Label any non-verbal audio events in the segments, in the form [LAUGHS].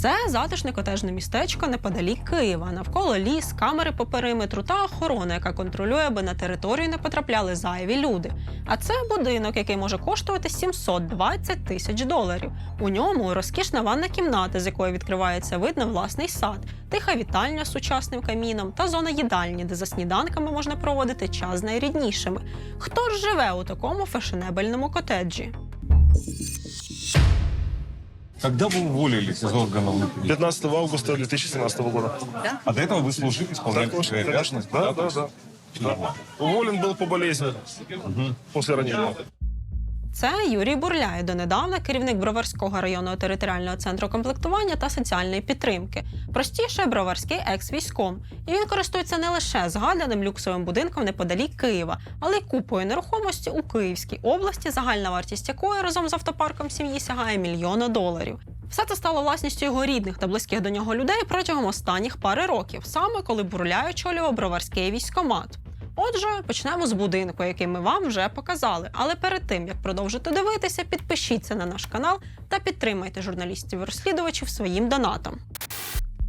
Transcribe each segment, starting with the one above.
Це затишне котежне містечко неподалік Києва. Навколо ліс, камери по периметру та охорона, яка контролює, аби на територію не потрапляли зайві люди. А це будинок, який може коштувати 720 тисяч доларів. У ньому розкішна ванна кімната, з якої відкривається вид на власний сад, тиха вітальня з сучасним каміном та зона їдальні, де за сніданками можна проводити час з найріднішими. Хто ж живе у такому фешенебельному котеджі? Когда вы уволились из органов? 15 августа 2017 года. А до этого вы служили, исполняли Так, свои конечно. обязанности? Да, да, да. да. Уволен был по болезни после ранения. Це Юрій Бурляй, донедавна керівник Броварського районного територіального центру комплектування та соціальної підтримки. Простіше Броварський екс-військом. І він користується не лише згаданим люксовим будинком неподалік Києва, але й купою нерухомості у Київській області, загальна вартість якої разом з автопарком сім'ї сягає мільйона доларів. Все це стало власністю його рідних та близьких до нього людей протягом останніх пари років, саме коли Бурляй очолював Броварський військомат. Отже, почнемо з будинку, який ми вам вже показали. Але перед тим як продовжити дивитися, підпишіться на наш канал та підтримайте журналістів-розслідувачів своїм донатом.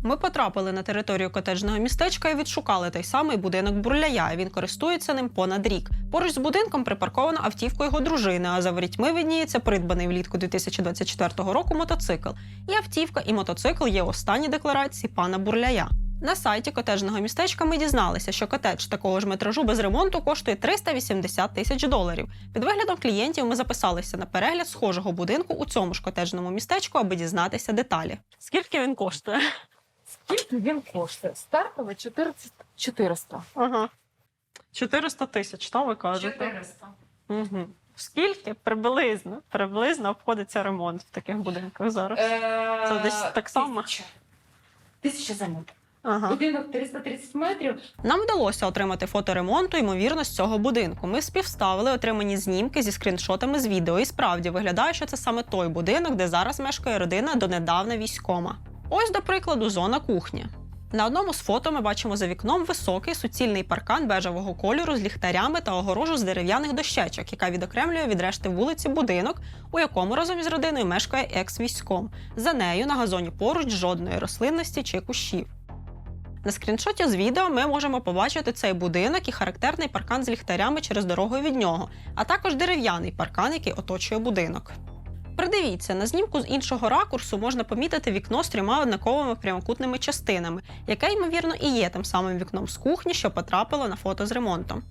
Ми потрапили на територію котеджного містечка і відшукали той самий будинок бурляя. Він користується ним понад рік. Поруч з будинком припаркована автівка його дружини. А за ворітьми видніється придбаний влітку 2024 року мотоцикл. І автівка, і мотоцикл є останні декларації пана бурляя. На сайті котеджного містечка ми дізналися, що котедж такого ж метражу без ремонту коштує 380 тисяч доларів. Під виглядом клієнтів ми записалися на перегляд схожого будинку у цьому ж котеджному містечку, аби дізнатися деталі. Скільки він коштує? Скільки він коштує? Стартовий 14 400. Ага. 400 тисяч, що ви кажете? 400. Угу. Скільки приблизно приблизно обходиться ремонт в таких будинках зараз? Це десь так само? Тисяча. Тисяча за метр. Ага. Будинок 330 метрів. Нам вдалося отримати фото ремонту, ймовірно, з цього будинку. Ми співставили отримані знімки зі скріншотами з відео. І справді виглядає, що це саме той будинок, де зараз мешкає родина донедавна військома. Ось, до прикладу, зона кухні. На одному з фото ми бачимо за вікном високий суцільний паркан бежевого кольору з ліхтарями та огорожу з дерев'яних дощечок, яка відокремлює від решти вулиці будинок, у якому разом із родиною мешкає екс-військом. За нею на газоні поруч жодної рослинності чи кущів. На скріншоті з відео ми можемо побачити цей будинок і характерний паркан з ліхтарями через дорогу від нього, а також дерев'яний паркан, який оточує будинок. Придивіться, на знімку з іншого ракурсу можна помітити вікно з трьома однаковими прямокутними частинами, яке, ймовірно, і є тим самим вікном з кухні, що потрапило на фото з ремонтом.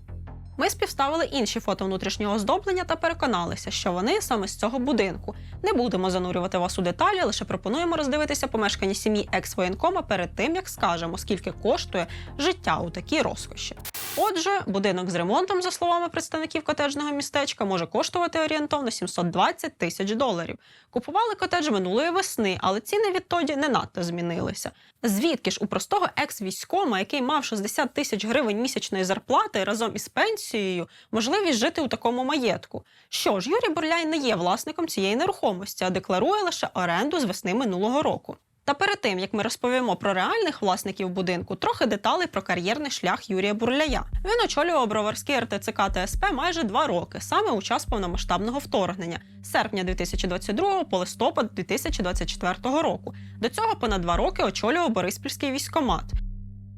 Ми співставили інші фото внутрішнього оздоблення та переконалися, що вони саме з цього будинку. Не будемо занурювати вас у деталі, лише пропонуємо роздивитися помешкання сім'ї екс-воєнкома перед тим, як скажемо, скільки коштує життя у такій розкоші. Отже, будинок з ремонтом, за словами представників котеджного містечка, може коштувати орієнтовно 720 тисяч доларів. Купували котедж минулої весни, але ціни відтоді не надто змінилися. Звідки ж у простого екс-військома, який мав 60 тисяч гривень місячної зарплати разом із пенсією, можливість жити у такому маєтку? Що ж, Юрій Бурляй не є власником цієї нерухомості, а декларує лише оренду з весни минулого року. Та перед тим як ми розповімо про реальних власників будинку, трохи деталей про кар'єрний шлях Юрія Бурляя. Він очолював Броварський РТЦК та СП майже два роки, саме у час повномасштабного вторгнення з серпня 2022 по листопад 2024 року. До цього понад два роки очолював Бориспільський військомат.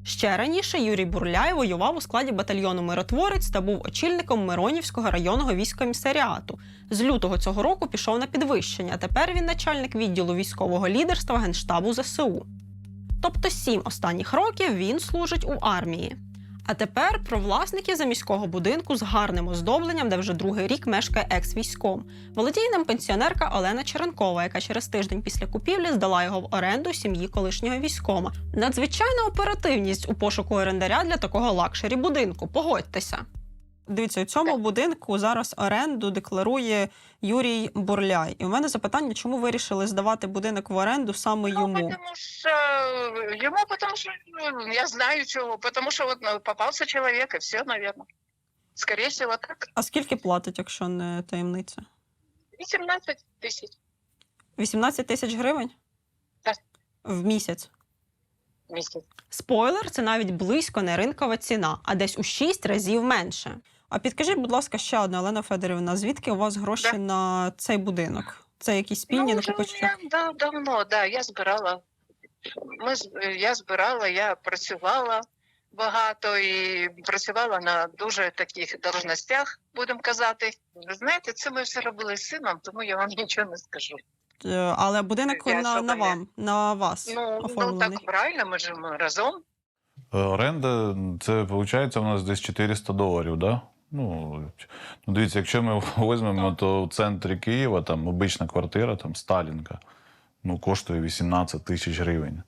Ще раніше Юрій Бурляй воював у складі батальйону Миротворець та був очільником Миронівського районного військомісаріату. З лютого цього року пішов на підвищення. Тепер він начальник відділу військового лідерства Генштабу ЗСУ. Тобто сім останніх років він служить у армії. А тепер про власників заміського будинку з гарним оздобленням, де вже другий рік мешкає екс-військом. Володіє ним пенсіонерка Олена Черенкова, яка через тиждень після купівлі здала його в оренду сім'ї колишнього військома. Надзвичайна оперативність у пошуку орендаря для такого лакшері будинку. Погодьтеся. Дивіться, у цьому будинку зараз оренду декларує Юрій Бурляй. І у мене запитання, чому вирішили здавати будинок в оренду саме Ну, йому? потому что э, ему, потому что ну, я знаю чего, потому что вот ну, попался человек и все, наверное. Скорее всего, так. А скільки платить, якщо не таємниця? 18 тысяч 18 тисяч гривень? Так. В місяць. в месяц. Спойлер, це навіть близько не ринкова ціна, а десь у 6 разів менше. А підкажіть, будь ласка, ще одне, Олена Федорівна, звідки у вас гроші Да. на цей будинок? Це якісь спільні Ну, накопичення? меня, да, давно, да, я збирала Ми я збирала, я працювала багато і працювала на дуже таких должностях, будемо казати. Ви знаєте, це ми все робили з сином, тому я вам [LAUGHS] нічого не скажу. Е, Але будинок Я на, на вам, на вас Ну, ну так правильно, ми ж ми разом. Е, Оренда це виходить у нас десь 400 доларів, да? Ну, ну дивіться, якщо ми [LAUGHS] візьмемо, то в центрі Києва там обична квартира, там Сталінка, ну, коштує 18 тисяч гривень.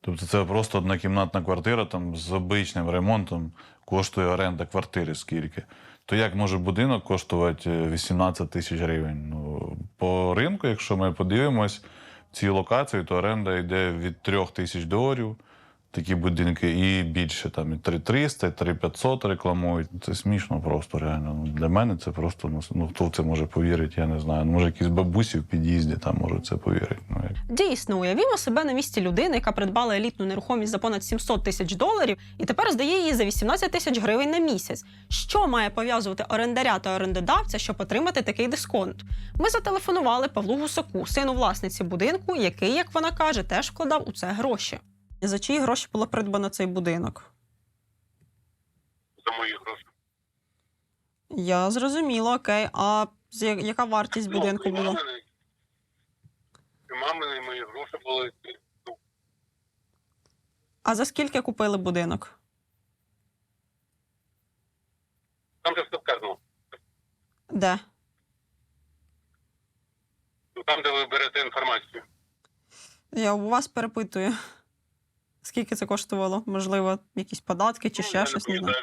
Тобто це просто однокімнатна квартира там з обичним ремонтом коштує оренда квартири скільки. То як може будинок коштувати е, 18 тисяч гривень? Ну, по ринку, якщо ми подивимось, в цій локації, то оренда йде від 3 тисяч доларів такі будинки, і більше там і 3300, і 3500 рекламують. Це смішно просто реально. Ну, для мене це просто ну, ну хто в це може повірити, я не знаю. Ну, може, якісь бабусі в під'їзді там можуть це повірити. Ну, як. Дійсно, уявімо себе на місці людини, яка придбала елітну нерухомість за понад 700 тисяч доларів і тепер здає її за 18 тисяч гривень на місяць. Що має пов'язувати орендаря та орендодавця, щоб отримати такий дисконт? Ми зателефонували Павлу Гусаку, сину власниці будинку, який, як вона каже, теж вкладав у це гроші. За чиї гроші було придбано цей будинок? за мої гроші. Я зрозуміла, окей. А з я- яка вартість будинку Ну, і була? мамини, і мамини, і мої гроші були. Ну, А за скільки купили будинок? Там же все сказано. Де? Ну, Там, де ви берете інформацію. Я у вас перепитую. Скільки це коштувало? Можливо, якісь податки чи Ну, ще щось не знаю.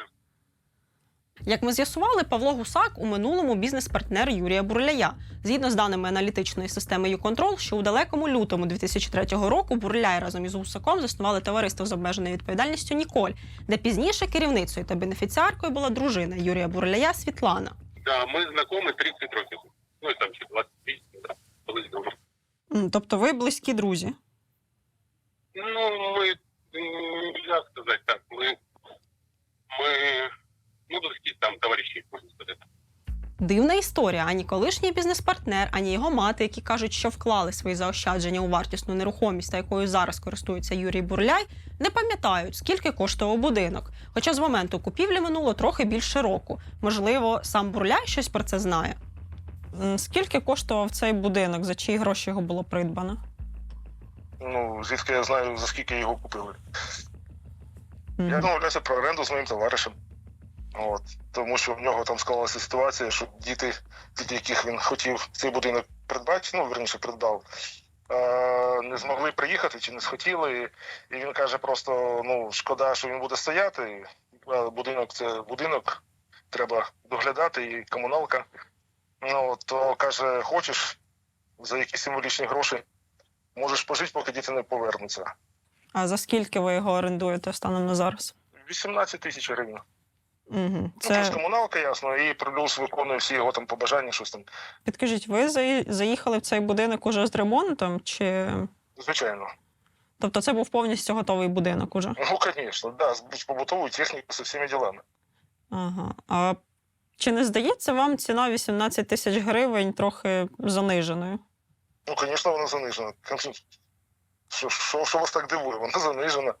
Як ми з'ясували, Павло Гусак у минулому бізнес-партнер Юрія Бурляя. Згідно з даними аналітичної системи «Юконтрол», що у далекому лютому 2003 року Бурляй разом із Гусаком заснували товариство з обмеженою відповідальністю Ніколь, де пізніше керівницею та бенефіціаркою була дружина Юрія Бурляя Світлана. Да, ми знайомі 30 років. Ну, і там ще 28, да, колись давно. Тобто ви близькі друзі. Ну, ми, м, як сказати так, ми, ми, ну, близькі там товариші, можна сказати. Дивна історія. Ані колишній бізнес-партнер, ані його мати, які кажуть, що вклали свої заощадження у вартісну нерухомість, та якою зараз користується Юрій Бурляй, не пам'ятають, скільки коштував будинок. Хоча з моменту купівлі минуло трохи більше року. Можливо, сам Бурляй щось про це знає. Скільки коштував цей будинок? За чиї гроші його було придбано? Ну, звідки я знаю, за скільки його купили. Мгм. Я домовлявся про оренду з моїм товаришем. От. Тому що в нього там склалася ситуація, що діти, діти, яких він хотів цей будинок придбати, ну, верніше придбав, е, не змогли приїхати чи не схотіли. І він каже просто: ну, шкода, що він буде стояти. Будинок це будинок, треба доглядати, і комуналка. Ну, то каже, хочеш за якісь символічні гроші, можеш пожити, поки діти не повернуться. А за скільки ви його орендуєте станом на зараз? 18 тисяч гривень. Угу. Ну, Це комуналка, ясно, і плюс виконує всі його там побажання, щось там. підкажіть, ви заїхали в цей будинок уже з ремонтом? Чи Звичайно. тобто це був повністю готовий будинок уже? Ну, звісно, да, з побутовою технікою, з всіма ділами. Ага. А чи не здається вам ціна 18 тисяч гривень трохи заниженою? Ну, звісно, вона занижена. Що, що, що вас так дивує? Вона занижена.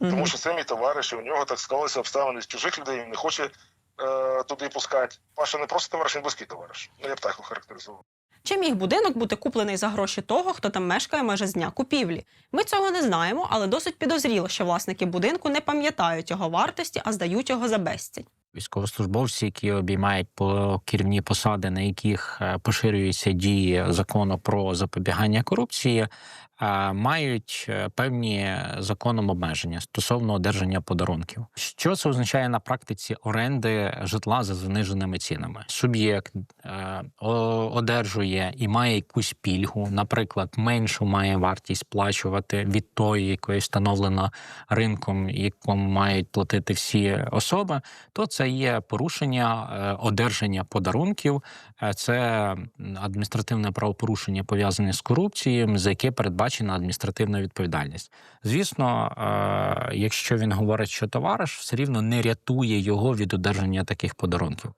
Мгм. Тому що це мій товариш, і у нього так склалися обставини з чужих людей, він не хоче е, туди пускати. Паша не просто товариш, він близький товариш. Ну, я б так охарактеризував. Чи міг будинок бути куплений за гроші того, хто там мешкає майже з дня купівлі? Ми цього не знаємо, але досить підозріло, що власники будинку не пам'ятають його вартості, а здають його за безцінь. Військовослужбовці, які обіймають по керівні посади, на яких е, поширюються дії закону про запобігання корупції, мають е, певні законом обмеження стосовно одержання подарунків. Що це означає на практиці оренди житла за заниженими цінами? Суб'єкт е, одержує і має якусь пільгу, наприклад, меншу має вартість сплачувати від тої, якої встановлена ринком, якому мають платити всі особи то це є порушення е, одержання подарунків, це адміністративне правопорушення пов'язане з корупцією, за яке передбачена адміністративна відповідальність. Звісно, е, якщо він говорить, що товариш, все рівно не рятує його від одержання таких подарунків.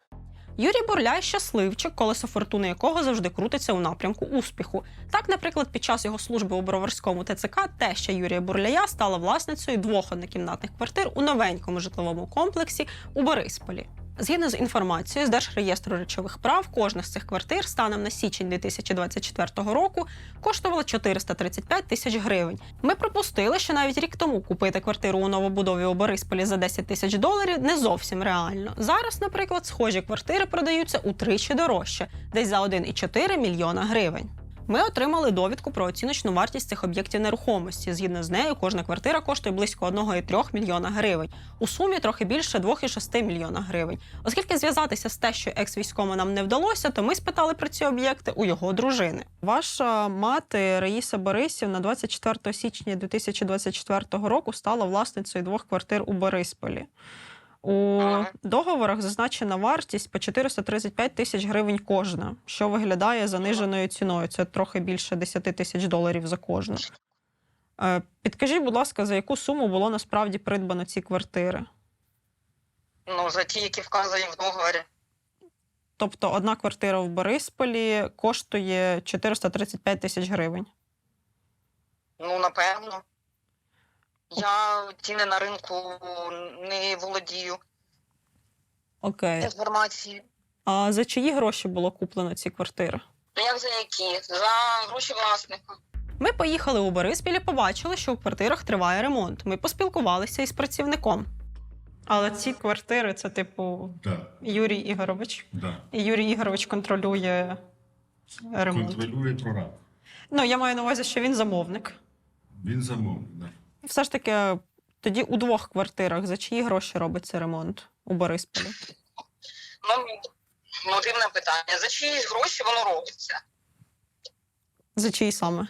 Юрій Бурляй щасливчик, колесо фортуни якого завжди крутиться у напрямку успіху. Так, наприклад, під час його служби у Броварському ТЦК теща Юрія Бурляя стала власницею двох однокімнатних квартир у новенькому житловому комплексі у Борисполі. Згідно з інформацією з Держреєстру речових прав, кожна з цих квартир станом на січень 2024 року коштувала 435 тисяч гривень. Ми припустили, що навіть рік тому купити квартиру у новобудові у Борисполі за 10 тисяч доларів не зовсім реально. Зараз, наприклад, схожі квартири продаються утричі дорожче, десь за 1,4 мільйона гривень. Ми отримали довідку про оціночну вартість цих об'єктів нерухомості. Згідно з нею, кожна квартира коштує близько 1,3 мільйона гривень. У сумі трохи більше 2,6 мільйона гривень. Оскільки зв'язатися з те, що екс-військомо нам не вдалося, то ми спитали про ці об'єкти у його дружини. Ваша мати Раїса Борисівна 24 січня 2024 року стала власницею двох квартир у Борисполі. У договорах зазначена вартість по 435 тисяч гривень кожна, що виглядає заниженою ціною. Це трохи більше 10 тисяч доларів за кожну. Е, Підкажіть, будь ласка, за яку суму було насправді придбано ці квартири? Ну, за ті, які вказані в договорі. Тобто одна квартира в Борисполі коштує 435 тисяч гривень. Ну, напевно. Я ціни на ринку не володію Окей. інформацією. А за чиї гроші було куплено ці квартири? Ну, як за які? За гроші власника. Ми поїхали у Бориспіль і побачили, що у квартирах триває ремонт. Ми поспілкувалися із працівником. Але ці квартири це, типу, Да, Юрій Ігорович. да. І Юрій Ігорович контролює ремонт. Контролює прораб. Ну, я маю на увазі, що він замовник. Він замовник, да. Все ж таки, тоді у двох квартирах за чиї гроші робиться ремонт у Борисполі? Ну, ну, дивне питання. За чиїсь гроші воно робиться? За чиї саме?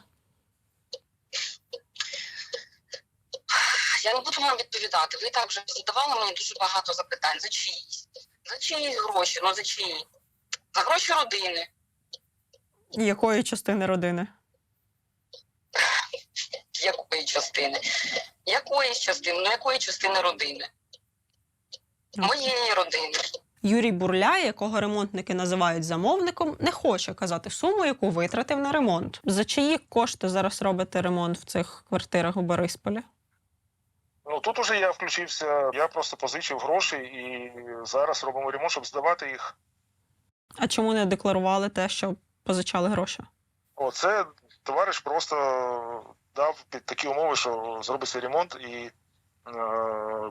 Я не буду вам відповідати. Ви так вже задавали мені дуже багато запитань. За чиїсь? За чиїсь гроші? Ну, за чиї? За гроші родини. Якої частини родини? Якої частини? Якоїсь частини? Ну, якої частини родини? Моєї родини. Юрій Бурля, якого ремонтники називають замовником, не хоче казати суму, яку витратив на ремонт. За чиї кошти зараз робите ремонт в цих квартирах у Борисполі? Ну тут уже я включився, я просто позичив гроші і зараз робимо ремонт, щоб здавати їх. А чому не декларували те, що позичали гроші? Оце товариш просто дав під такі умови, що зробиться ремонт, і е,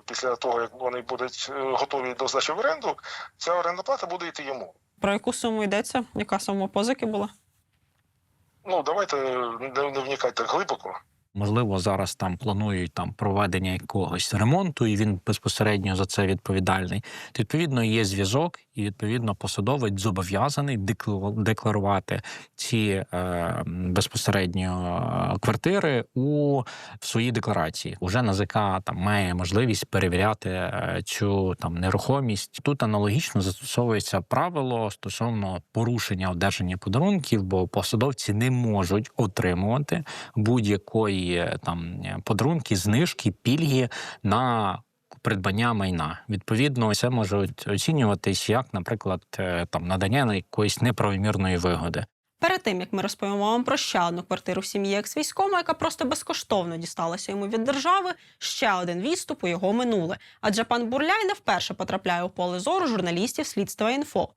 після того, як вони будуть е, готові до здачі в оренду, ця орендна плата буде йти йому. Про яку суму йдеться? Яка сума позики була? Ну, давайте не, не вникати так глибоко. Можливо, зараз там планують там проведення якогось ремонту, і він безпосередньо за це відповідальний. Відповідно, є зв'язок, і відповідно посадовець зобов'язаний декларувати ці е, безпосередньо е, квартири у в своїй декларації. Уже НАЗК там має можливість перевіряти е, цю там нерухомість. Тут аналогічно застосовується правило стосовно порушення одержання подарунків, бо посадовці не можуть отримувати будь-якої е, там подарунки, знижки, пільги на придбання майна. Відповідно, це може оцінюватись як, наприклад, е, там надання якоїсь неправомірної вигоди. Перед тим як ми розповімо вам про ще одну квартиру в сім'ї екс-військома, яка просто безкоштовно дісталася йому від держави, ще один відступ у його минуле. Адже пан Бурляй не вперше потрапляє у поле зору журналістів слідства інфо.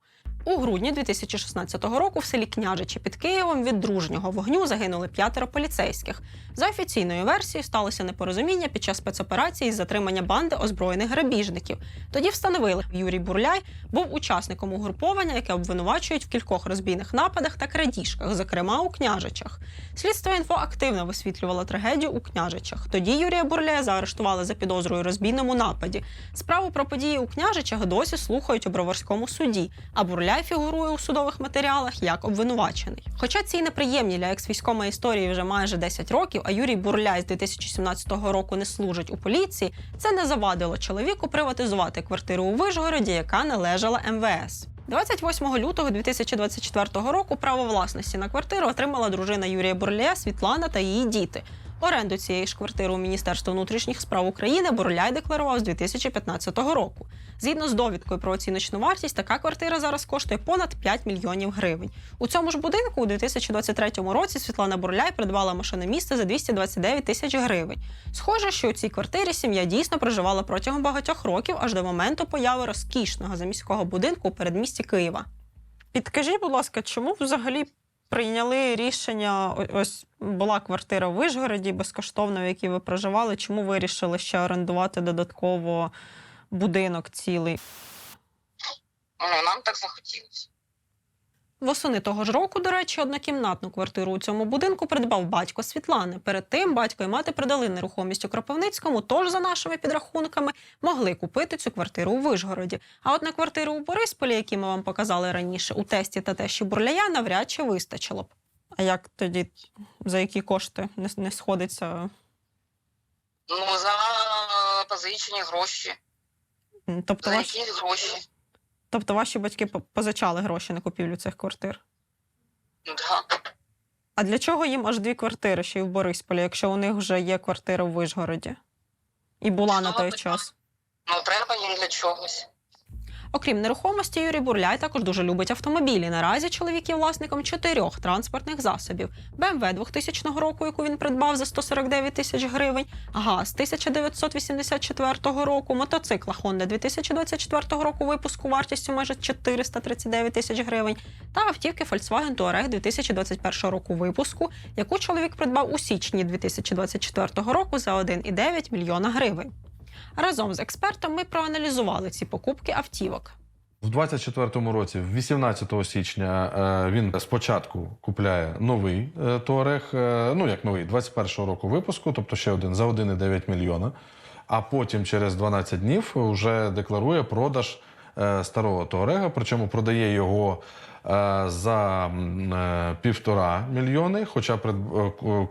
У грудні 2016 року в селі Княжичі під Києвом від дружнього вогню загинули п'ятеро поліцейських. За офіційною версією сталося непорозуміння під час спецоперації з затримання банди озброєних грабіжників. Тоді встановили, Юрій Бурляй був учасником угруповання, яке обвинувачують в кількох розбійних нападах та крадіжках, зокрема у княжичах. Слідство інфо активно висвітлювало трагедію у княжичах. Тоді Юрія Бурляя заарештували за підозрою розбійному нападі. Справу про події у княжичах досі слухають у Броварському суді, а Бурляй фігурує у судових матеріалах як обвинувачений. Хоча цій неприємній для екс-військома історії вже майже 10 років, а Юрій Бурляй з 2017 року не служить у поліції, це не завадило чоловіку приватизувати квартиру у Вишгороді, яка належала МВС. 28 лютого 2024 року право власності на квартиру отримала дружина Юрія Бурляя Світлана та її діти. Оренду цієї ж квартири у Міністерства внутрішніх справ України Бурляй декларував з 2015 року. Згідно з довідкою про оціночну вартість, така квартира зараз коштує понад 5 мільйонів гривень. У цьому ж будинку у 2023 році Світлана Бурляй придбала машиномісце за 229 тисяч гривень. Схоже, що у цій квартирі сім'я дійсно проживала протягом багатьох років аж до моменту появи розкішного заміського будинку у передмісті Києва. Підкажіть, будь ласка, чому взагалі прийняли рішення? Ось була квартира в Вишгороді безкоштовно, в якій ви проживали. Чому вирішили ще орендувати додатково будинок цілий? Ну, нам так захотілося. Восени того ж року, до речі, однокімнатну квартиру у цьому будинку придбав батько Світлани. Перед тим батько і мати продали нерухомість у Кропивницькому, тож, за нашими підрахунками, могли купити цю квартиру у Вишгороді. А от на квартиру у Борисполі, які ми вам показали раніше, у тесті та тещі Бурляя, навряд чи вистачило б. А як тоді за які кошти не, не сходиться? Ну, за позичені гроші. Тобто, За якісь гроші. Тобто ваші батьки позичали гроші на купівлю цих квартир? Да. А для чого їм аж дві квартири ще й в Борисполі, якщо у них вже є квартира в Вишгороді? І була на той час. Ну, треба їм для чогось. Окрім нерухомості, Юрій Бурляй також дуже любить автомобілі. Наразі чоловік є власником чотирьох транспортних засобів: BMW 2000 року, яку він придбав за 149 тисяч гривень, ГАЗ 1984 року, мотоцикла Honda 2024 року випуску вартістю майже 439 тисяч гривень, та автівки Volkswagen Touareg 2021 року випуску, яку чоловік придбав у січні 2024 року за 1,9 мільйона гривень. Разом з експертом ми проаналізували ці покупки автівок. В 24-му році, 18 січня, е, він спочатку купляє новий е, Туарег, е, ну як новий, 21-го року випуску, тобто ще один за 1,9 мільйона. А потім через 12 днів вже декларує продаж старого Туарега, причому продає його за е, півтора мільйони, хоча е,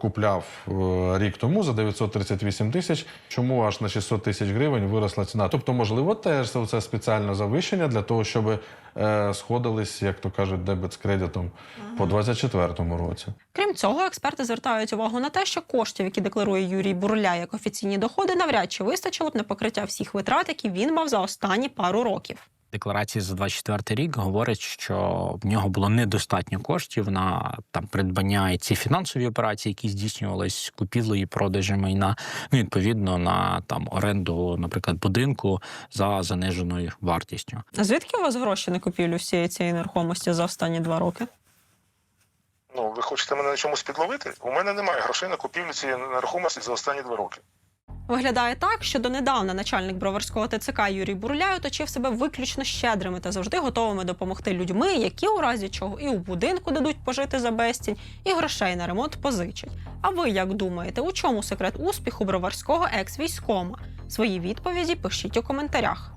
купляв е, рік тому за 938 тисяч. Чому аж на 600 тисяч гривень виросла ціна? Тобто, можливо, теж це спеціальне завищення для того, щоб е, сходились, як то кажуть, дебет з кредитом по 24-му році. Крім цього, експерти звертають увагу на те, що коштів, які декларує Юрій Бурля як офіційні доходи, навряд чи вистачило б на покриття всіх витрат, які він мав за останні пару років. Декларації за 24 рік говорять, що в нього було недостатньо коштів на там придбання і ці фінансові операції, які здійснювались купівлею і продажем майна. Ну, відповідно на там оренду, наприклад, будинку за заниженою вартістю. А звідки у вас гроші на купівлю всієї цієї нерухомості за останні два роки? Ну, ви хочете мене на чомусь підловити? У мене немає грошей на купівлю цієї нерухомості за останні два роки. Виглядає так, що донедавна начальник броварського ТЦК Юрій Бурляй оточив себе виключно щедрими та завжди готовими допомогти людьми, які у разі чого і у будинку дадуть пожити за безцінь, і грошей на ремонт позичать. А ви як думаєте, у чому секрет успіху броварського екс-військома? Свої відповіді пишіть у коментарях.